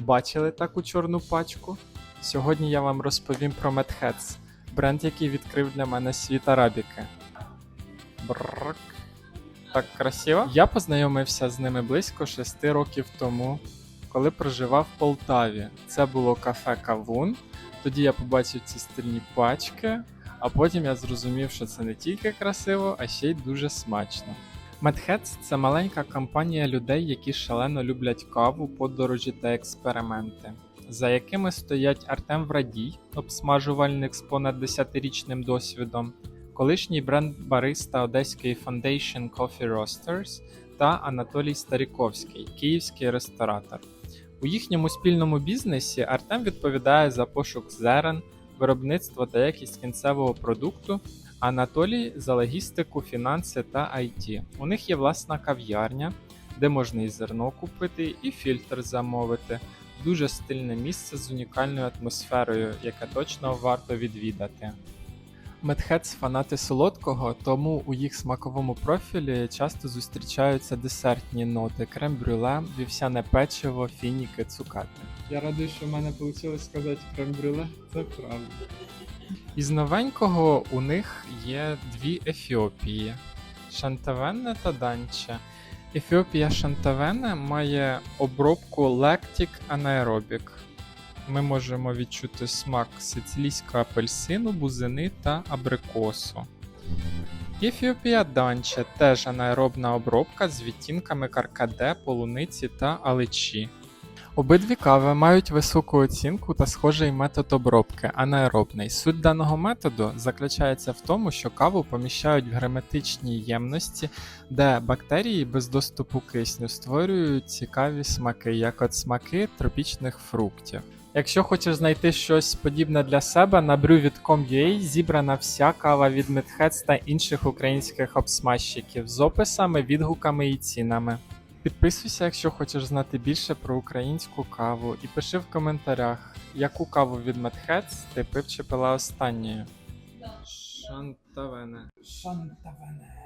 Бачили таку чорну пачку? Сьогодні я вам розповім про Medheads, бренд, який відкрив для мене світ арабіки. Брррк. Так красиво. Я познайомився з ними близько 6 років тому, коли проживав в Полтаві. Це було кафе Кавун. Тоді я побачив ці стильні пачки, а потім я зрозумів, що це не тільки красиво, а ще й дуже смачно. Медхедс це маленька компанія людей, які шалено люблять каву, подорожі та експерименти, за якими стоять Артем Врадій, обсмажувальник з понад 10-річним досвідом, колишній бренд бариста одеської Foundation Coffee Roasters та Анатолій Старіковський, київський ресторатор. У їхньому спільному бізнесі Артем відповідає за пошук зерен, виробництво та якість кінцевого продукту, Анатолій за логістику, фінанси та IT. У них є власна кав'ярня, де можна і зерно купити, і фільтр замовити. Дуже стильне місце з унікальною атмосферою, яке точно варто відвідати. Медхедс фанати солодкого, тому у їх смаковому профілі часто зустрічаються десертні ноти: крем-брюле, вівсяне печиво, фініки, цукати. Я радий, що в мене вийшло сказати крем-брюле. Це правда. Із новенького у них є дві Ефіопії: Шантавенне та Данче. Ефіопія Шантавене має обробку Lactic Anaerobic. Ми можемо відчути смак сицилійського апельсину, бузини та абрикосу. Ефіопія Данче теж анаеробна обробка з відтінками каркаде, полуниці та аличі. Обидві кави мають високу оцінку та схожий метод обробки анаеробний. Суть даного методу заключається в тому, що каву поміщають в герметичній ємності, де бактерії без доступу кисню створюють цікаві смаки, як от смаки тропічних фруктів. Якщо хочеш знайти щось подібне для себе, на brew.com.ua зібрана вся кава від Медхец та інших українських обсмажчиків з описами, відгуками і цінами. Підписуйся, якщо хочеш знати більше про українську каву, і пиши в коментарях, яку каву від Медхец ти пив чи пила останньою. Шантавене. Шантавене.